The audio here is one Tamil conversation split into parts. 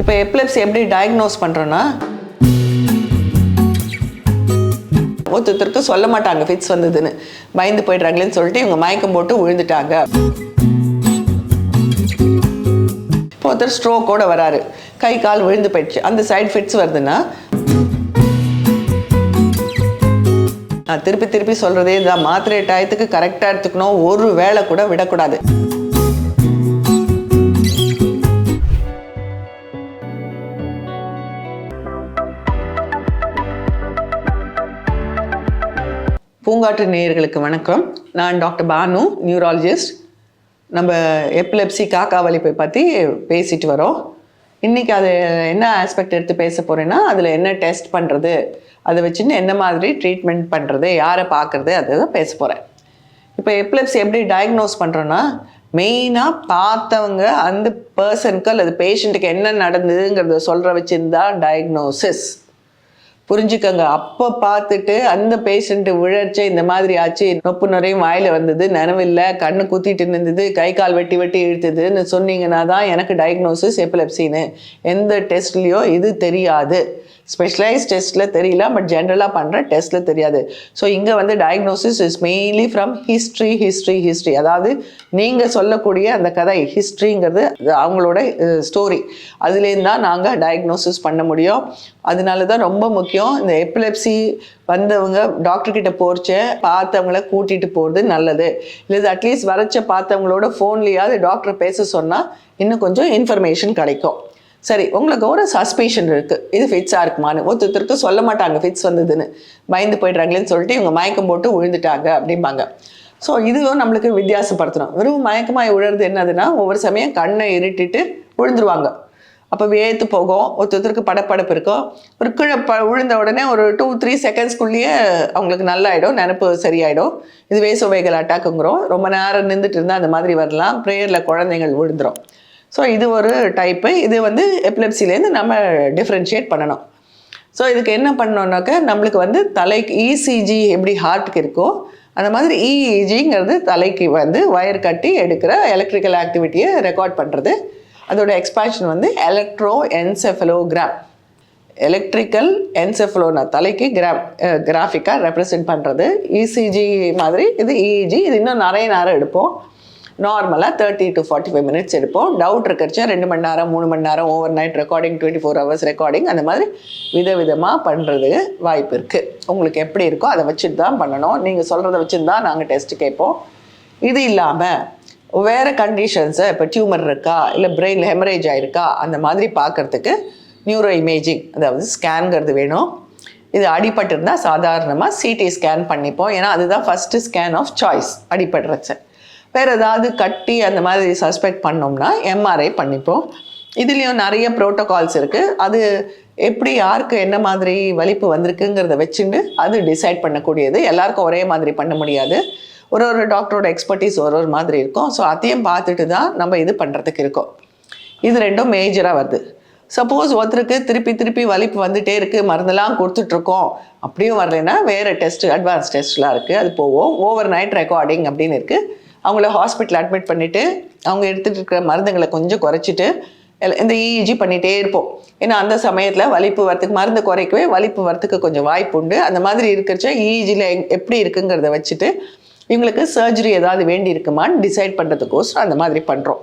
இப்போ எப்லெப்சி எப்படி டயக்னோஸ் பண்ணுறோன்னா ஒருத்தருக்கு சொல்ல மாட்டாங்க ஃபிட்ஸ் வந்ததுன்னு. பயந்து போயிடுறாங்களேன்னு சொல்லிட்டு இவங்க மயக்கம் போட்டு விழுந்துட்டாங்க. இப்போ ஒருத்தர் ஸ்ட்ரோக்கோட வராரு. கை கால் விழுந்து போயிடுச்சு. அந்த சைடு ஃபிட்ஸ் வருதுன்னா நான் திருப்பி திருப்பி சொல்கிறதே தான் மாத்திரை டயத்துக்கு கரெக்டாக எடுத்துக்கணும். ஒரு வேளை கூட விடக்கூடாது. பூங்காற்று நேயர்களுக்கு வணக்கம். நான் டாக்டர் பானு நியூராலஜிஸ்ட். நம்ம எப்பிலெப்சி காக்கா வலிப்பை பற்றி பேசிட்டு வரோம். இன்றைக்கி அது என்ன ஆஸ்பெக்ட் எடுத்து பேச போகிறேன்னா அதில் என்ன டெஸ்ட் பண்ணுறது அதை வச்சுன்னு என்ன மாதிரி ட்ரீட்மெண்ட் பண்ணுறது யாரை பார்க்குறது அதை தான் பேச போகிறேன் இப்போ எப்பிலெப்சி எப்படி டயக்னோஸ் பண்ணுறோன்னா மெயினாக பார்த்தவங்க அந்த பர்சனுக்கு அல்லது பேஷண்ட்டுக்கு என்ன நடந்ததுங்கிறத சொல்கிற வச்சுருந்தா டயக்னோசிஸ் புரிஞ்சுக்கங்க. அப்போ பார்த்துட்டு அந்த பேஷண்ட் விழர்ச்ச இந்த மாதிரி ஆச்சு நொப்பு நுரையும் வாயில் வந்தது நனவில்லை கண்ணு குத்திட்டு இருந்தது கை கால் வெட்டி வெட்டி இழுத்ததுன்னு சொன்னீங்கன்னா தான் எனக்கு டயக்னோசிஸ் எப்பிலெப்சின்னு எந்த டெஸ்ட்லேயோ இது தெரியாது. ஸ்பெஷலைஸ் டெஸ்ட்டில் தெரியல பட் ஜென்ரலாக பண்ணுற டெஸ்ட்டில் தெரியாது. ஸோ இங்கே வந்து diagnosis is mainly from history history history அதாவது நீங்கள் சொல்லக்கூடிய அந்த கதை ஹிஸ்ட்ரிங்கிறது அவங்களோட ஸ்டோரி அதுலேருந்து தான் நாங்கள் டயக்னோசிஸ் பண்ண முடியும். அதனால தான் ரொம்ப முக்கியம். இந்த எப்பிலெப்சி வந்தவங்க டாக்டர் கிட்ட போர்ச்ச பார்த்தவங்கள கூட்டிகிட்டு போகிறது நல்லது. இல்லை அட்லீஸ்ட் வரைச்ச பார்த்தவங்களோட ஃபோன்லேயாவது டாக்டர் பேச சொன்னால் இன்னும் கொஞ்சம் இன்ஃபர்மேஷன் கிடைக்கும். சரி உங்களுக்கு ஒரு சஸ்பீஷன் இருக்குது இது ஃபிட்ஸாக இருக்குமான்னு. ஒருத்தருக்கு சொல்ல மாட்டாங்க ஃபிட்ஸ் வந்ததுன்னு. பயந்து போயிடுறாங்களேன்னு சொல்லிட்டு இவங்க மயக்கம் போட்டு விழுந்துட்டாங்க அப்படிம்பாங்க. ஸோ இதுவும் நம்மளுக்கு வித்தியாசப்படுத்தணும். வெறும் மயக்கமாக விழுறது என்னதுன்னா ஒவ்வொரு சமயம் கண்ணை இருட்டிட்டு விழுந்துருவாங்க. அப்போ வேத்து போகும். ஒருத்தருக்கு படப்படப்பு இருக்கும். ஒரு கீழே ப விழுந்த உடனே ஒரு டூ த்ரீ செகண்ட்ஸ்க்குள்ளேயே அவங்களுக்கு நல்லாயிடும். நினப்பு சரியாயிடும். இது வேசோவைகள் அட்டாக்குங்கிறோம் ரொம்ப நேரம் நின்றுட்டு இருந்தால் அந்த மாதிரி வரலாம். ப்ரேயரில் குழந்தைகள் விழுந்துடும் ஸோ இது ஒரு டைப்பு இது வந்து எப்லெப்சிலேருந்து நம்ம டிஃப்ரென்ஷியேட் பண்ணணும். ஸோ இதுக்கு என்ன பண்ணோம்னாக்கா நம்மளுக்கு வந்து தலைக்கு இசிஜி எப்படி ஹார்ட்டுக்கு இருக்கோ அந்த மாதிரி இஇஜிங்கிறது தலைக்கு வந்து வயர் கட்டி எடுக்கிற எலக்ட்ரிக்கல் ஆக்டிவிட்டியை ரெக்கார்ட் பண்ணுறது அதோட எக்ஸ்பான்ஷன் வந்து எலக்ட்ரோ என்செஃபலோகிராம் எலக்ட்ரிக்கல் என்செஃபலோனா தலைக்கு கிராம் கிராஃபிக்காக ரெப்ரசென்ட் பண்ணுறது இசிஜி மாதிரி இது இஇஜி இது இன்னும் நிறைய நேரம் எடுப்போம். நார்மலாக thirty to forty five minutes எடுப்போம். டவுட் இருக்கிறச்சும் ரெண்டு மணி நேரம் மூணு மணி நேரம் overnight recording twenty four hours recording அந்த மாதிரி விதவிதமாக பண்ணுறது வாய்ப்பு இருக்குது உங்களுக்கு எப்படி இருக்கோ அதை வச்சுட்டு தான் பண்ணணும். நீங்கள் சொல்கிறத வச்சுட்டு தான் நாங்கள் டெஸ்ட்டு கேட்போம். இது இல்லாமல் வேறு கண்டிஷன்ஸு இப்போ டியூமர் இருக்கா இல்லை பிரெயினில் ஹெமரேஜ் ஆயிருக்கா அந்த மாதிரி பார்க்குறதுக்கு நியூரோ இமேஜிங் அதாவது ஸ்கேனுங்கிறது வேணும். இது அடிபட்டிருந்தால் சாதாரணமாக சிடி ஸ்கேன் பண்ணிப்போம். ஏன்னா அதுதான் ஃபஸ்ட்டு ஸ்கேன் ஆஃப் சாய்ஸ் அடிபடுறச்ச. வேறு ஏதாவது கட்டி அந்த மாதிரி சஸ்பெக்ட் பண்ணோம்னா எம்ஆர்ஐ பண்ணிப்போம். இதுலேயும் நிறைய ப்ரோட்டோகால்ஸ் இருக்குது அது எப்படி யாருக்கு என்ன மாதிரி வலிப்பு வந்திருக்குங்கிறத வச்சுட்டு அது டிசைட் பண்ணக்கூடியது. எல்லாருக்கும் ஒரே மாதிரி பண்ண முடியாது. ஒரு ஒரு டாக்டரோட எக்ஸ்பர்டீஸ் ஒரு ஒரு மாதிரி இருக்கும். ஸோ அதையும் பார்த்துட்டு தான் நம்ம இது பண்ணுறதுக்கு இருக்கோம். இது ரெண்டும் மேஜராக வருது. சப்போஸ் ஒருத்தருக்கு திருப்பி திருப்பி வலிப்பு வந்துட்டே இருக்குது மருந்தெல்லாம் கொடுத்துட்ருக்கோம். அப்படியும் வரலைன்னா வேறு டெஸ்ட் அட்வான்ஸ் டெஸ்ட்லாம் இருக்குது அது போவோம். ஓவர் நைட் ரெக்கார்டிங் அப்படின்னு இருக்குது அவங்கள ஹாஸ்பிட்டல் அட்மிட் பண்ணிவிட்டு அவங்க எடுத்துகிட்டு இருக்கிற மருந்துங்களை கொஞ்சம் குறைச்சிட்டு எல்லாம் இந்த இஇஜி பண்ணிகிட்டே இருப்போம். ஏன்னா அந்த சமயத்தில் வலிப்பு வரத்துக்கு மருந்து குறைக்கவே வலிப்பு வரத்துக்கு கொஞ்சம் வாய்ப்பு உண்டு. அந்த மாதிரி இருக்கிறச்ச இஇஜியில் எப்படி இருக்குங்கிறத வச்சுட்டு இவங்களுக்கு சர்ஜரி ஏதாவது வேண்டி இருக்குமான்னு டிசைட் பண்ணுறதுக்கோசரம் அந்த மாதிரி பண்ணுறோம்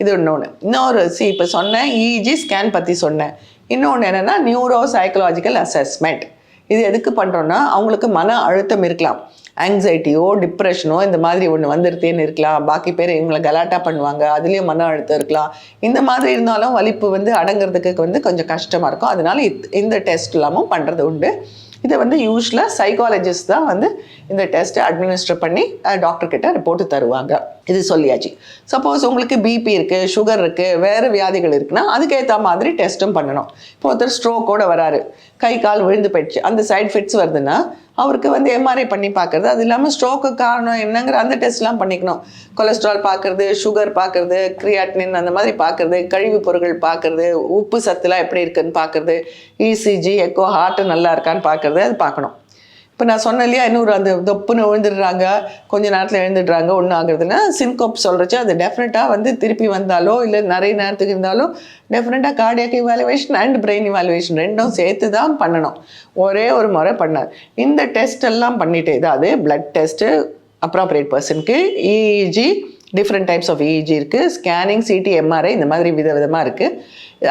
இது இன்னொன்று இன்னொரு சி இப்போ சொன்னேன் இஜி ஸ்கேன் பற்றி சொன்னேன் இன்னொன்று என்னென்னா நியூரோ சைக்கலாஜிக்கல் அசஸ்மெண்ட் இது எதுக்கு பண்ணுறோன்னா அவங்களுக்கு மன அழுத்தம் இருக்கலாம். ஆங்ஸைட்டியோ டிப்ரெஷனோ இந்த மாதிரி ஒன்று வந்துருத்தேன்னு இருக்கலாம். பாக்கி பேர் இவங்களை கலாட்டா பண்ணுவாங்க. அதுலேயும் மன அழுத்தம் இருக்கலாம். இந்த மாதிரி இருந்தாலும் வலிப்பு வந்து அடங்குறதுக்கு வந்து கொஞ்சம் கஷ்டமாக இருக்கும். அதனால இத்- இந்த டெஸ்ட் எல்லாமும் பண்ணுறது உண்டு. இதை வந்து யூஸ்வலாக சைக்காலஜிஸ்ட் தான் வந்து இந்த டெஸ்ட்டை அட்மினிஸ்டர் பண்ணி டாக்டர் கிட்ட ரிப்போர்ட் தருவாங்க. இது சொல்லியாச்சு. சப்போஸ் உங்களுக்கு பிபி இருக்குது சுகர் இருக்குது வேறு வியாதிகள் இருக்குன்னா அதுக்கேற்ற மாதிரி டெஸ்ட்டும் பண்ணணும். இப்போ ஒருத்தர் ஸ்ட்ரோக்கோட வராரு. கை கால் விழுந்து போயிடுச்சு. அந்த சைட் எஃபெக்ட்ஸ் வருதுன்னா அவருக்கு வந்து எம்ஆர்ஐ பண்ணி பார்க்குறது. அது இல்லாமல் ஸ்ட்ரோக்கு காரணம் என்னங்கிற அந்த டெஸ்ட்லாம் பண்ணிக்கணும். கொலஸ்ட்ரால் பார்க்குறது சுகர் பார்க்குறது கிரியாட்டின் அந்த மாதிரி பார்க்குறது கழிவுப் பொருட்கள் பார்க்குறது உப்பு சத்துலாம் எப்படி இருக்குன்னு பார்க்குறது இசிஜி எக்கோ ஹார்ட்டு நல்லா இருக்கான்னு பார்க்குறது அது பார்க்கணும். இப்போ நான் சொன்னேன் இல்லையா இன்னொரு அந்த தொப்புன்னு விழுந்துடுறாங்க கொஞ்ச நேரத்தில் எழுந்துடுறாங்க ஒன்றும் ஆகுறதுன்னா சின்கோப் சொல்கிறச்சு அது டெஃபினட்டாக வந்து திருப்பி வந்தாலோ இல்லை நிறைய நேரத்துக்கு இருந்தாலும் டெஃபினட்டாக cardiac evaluation and brain evaluation ரெண்டும் சேர்த்து தான் பண்ணணும். ஒரே ஒரு முறை பண்ணார். இந்த டெஸ்ட் எல்லாம் பண்ணிட்டு இதாவது பிளட் டெஸ்ட்டு அப்ராப்ரியேட் பர்சனுக்கு EEG different types of EEG இருக்குது ஸ்கேனிங் சிடி எம்ஆர்ஐ இந்த மாதிரி வித விதமாக இருக்குது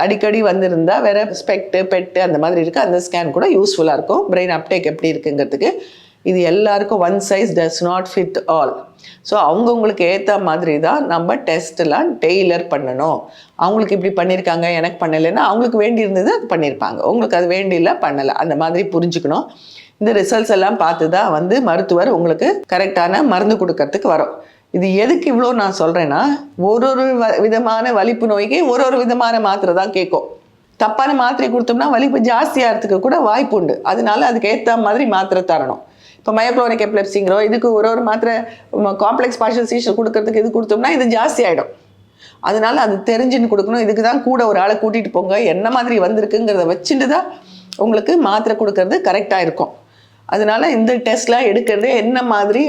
அடிக்கடி வந்திருந்தால் வேறு ஸ்பெக்ட்டு பெட்டு அந்த மாதிரி இருக்குது அந்த ஸ்கேன் கூட யூஸ்ஃபுல்லாக இருக்கும். பிரெயின் அப்டேக் எப்படி இருக்குங்கிறதுக்கு. இது எல்லாருக்கும் one size does not fit all so அவங்கவுங்களுக்கு ஏற்ற மாதிரி தான் நம்ம டெஸ்ட்லாம் டெய்லர் பண்ணணும். அவங்களுக்கு இப்படி பண்ணியிருக்காங்க எனக்கு பண்ணலைன்னா அவங்களுக்கு வேண்டி இருந்தது அது பண்ணியிருப்பாங்க உங்களுக்கு அது வேண்டியில்லை பண்ணலை. அந்த மாதிரி புரிஞ்சுக்கணும். இந்த ரிசல்ட்ஸ் எல்லாம் பார்த்து தான் வந்து மருத்துவர் உங்களுக்கு கரெக்டான மருந்து கொடுக்கறதுக்கு வரும். இது எதுக்கு இவ்வளோ நான் சொல்கிறேன்னா ஒரு ஒரு வ- விதமான வலிப்பு நோய்க்கு ஒரு ஒரு விதமான மாத்திரை தான் கேட்கும். தப்பான மாத்திரை கொடுத்தோம்னா வலிப்பு ஜாஸ்தியாகிறதுக்கு கூட வாய்ப்பு உண்டு. அதனால அதுக்கு ஏற்ற மாதிரி மாத்திரை தரணும். இப்போ மயோக்ளோனிக் எப்லெப்சிங்கிறோம் இதுக்கு ஒரு ஒரு மாத்திரை காம்ப்ளெக்ஸ் பார்ஷல் சீஷன் கொடுக்கறதுக்கு இது கொடுத்தோம்னா இது ஜாஸ்தி ஆகிடும் அதனால அது தெரிஞ்சுன்னு கொடுக்கணும். இதுக்கு தான் கூட ஒரு ஆளை கூட்டிகிட்டு போங்க. என்ன மாதிரி வந்திருக்குங்கிறத வச்சுட்டு தான் உங்களுக்கு மாத்திரை கொடுக்கறது கரெக்டாக இருக்கும். அதனால இந்த டெஸ்ட்லாம் எடுக்கிறது என்ன மாதிரி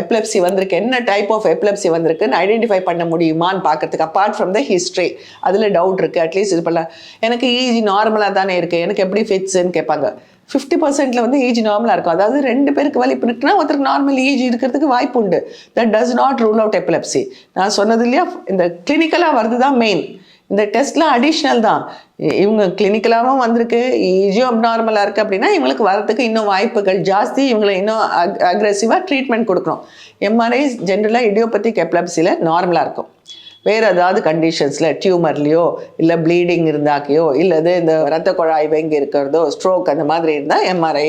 எப்லப்சி வந்திருக்கு என்ன டைப் ஆஃப் எப்லப்சி வந்திருக்குன்னு ஐடென்டிஃபை பண்ண முடியுமான்னு பார்க்கறதுக்கு அப்பார்ட் ஃப்ரம் த ஹிஸ்ட்ரி அதில் டவுட் இருக்குது அட்லீஸ்ட் இது பண்ணலாம் எனக்கு ஈஜி நார்மலாக தானே இருக்குது எனக்கு எப்படி ஃபிட்ஸுன்னு கேட்பாங்க. ஃபிஃப்டி பர்சன்ட்ல வந்து ஈஜி நார்மலாக இருக்கும். அதாவது ரெண்டு பேருக்கு வலிப்பு இருக்குன்னா ஒருத்தருக்கு நார்மல் ஈஜி இருக்கிறதுக்கு வாய்ப்பு உண்டு. That does not rule out epilepsy நான் சொன்னது இல்லையா இந்த கிளினிக்கலாக வர்றது தான் மெயின் இந்த டெஸ்ட்லாம் அடிஷ்னல் தான். இவங்க கிளினிக்கலாகவும் வந்திருக்கு. ஈஜியோ நார்மலாக இருக்குது அப்படின்னா இவங்களுக்கு வரதுக்கு இன்னும் வாய்ப்புகள் ஜாஸ்தி. இவங்களை இன்னும் அக் அக்ரெசிவாக ட்ரீட்மெண்ட் கொடுக்குறோம் எம்ஆர்ஐ ஜென்ரலாக இடியோபத்திக் எப்லப்சியில் நார்மலாக இருக்கும். வேறு ஏதாவது கண்டிஷன்ஸில் டியூமர்லையோ இல்லை ப்ளீடிங் இருந்தாக்கையோ இல்லது இந்த ரத்த குழாய் வெங்கி இருக்கிறதோ ஸ்ட்ரோக் அந்த மாதிரி இருந்தால் எம்ஆர்ஐ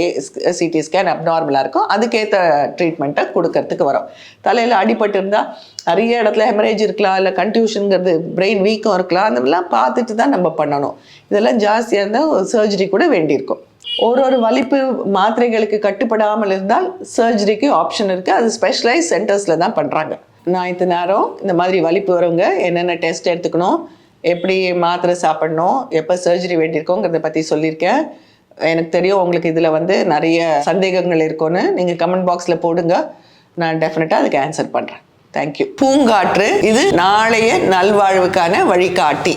சிடி ஸ்கேன் அப்நார்மலாக இருக்கும். அதுக்கேற்ற ட்ரீட்மெண்ட்டை கொடுக்கறதுக்கு வரும். தலையில் அடிபட்டு இருந்தால் நிறைய இடத்துல ஹெமரேஜ் இருக்கலாம் இல்லை கன்ஃபியூஷனுங்கிறது பிரெயின் வீக்கம் இருக்கலாம் அந்த மாதிரிலாம் பார்த்துட்டு தான் நம்ம பண்ணணும். இதெல்லாம் ஜாஸ்தியாக இருந்தால் சர்ஜரி கூட வேண்டியிருக்கும். ஒரு ஒரு வலிப்பு மாத்திரைகளுக்கு கட்டுப்படாமல் இருந்தால் சர்ஜரிக்கு ஆப்ஷன் இருக்குது அது ஸ்பெஷலைஸ் சென்டர்ஸில் தான் பண்ணுறாங்க நான் இத்தனை நேரம் இந்த மாதிரி வலிப்பு வரவங்க என்னென்ன டெஸ்ட் எடுத்துக்கணும் எப்படி மாத்திரை சாப்பிடணும் எப்போ சர்ஜரி வேண்டியிருக்கோங்கிறத பற்றி சொல்லியிருக்கேன். எனக்கு தெரியும் உங்களுக்கு இதில் வந்து நிறைய சந்தேகங்கள் இருக்கும்னு நீங்கள் கமெண்ட் பாக்ஸில் போடுங்க. நான் டெஃபினட்டாக அதுக்கு ஆன்சர் பண்ணுறேன் தேங்க்யூ பூங்காற்று இது நாளைய நல்வாழ்வுக்கான வழிகாட்டி.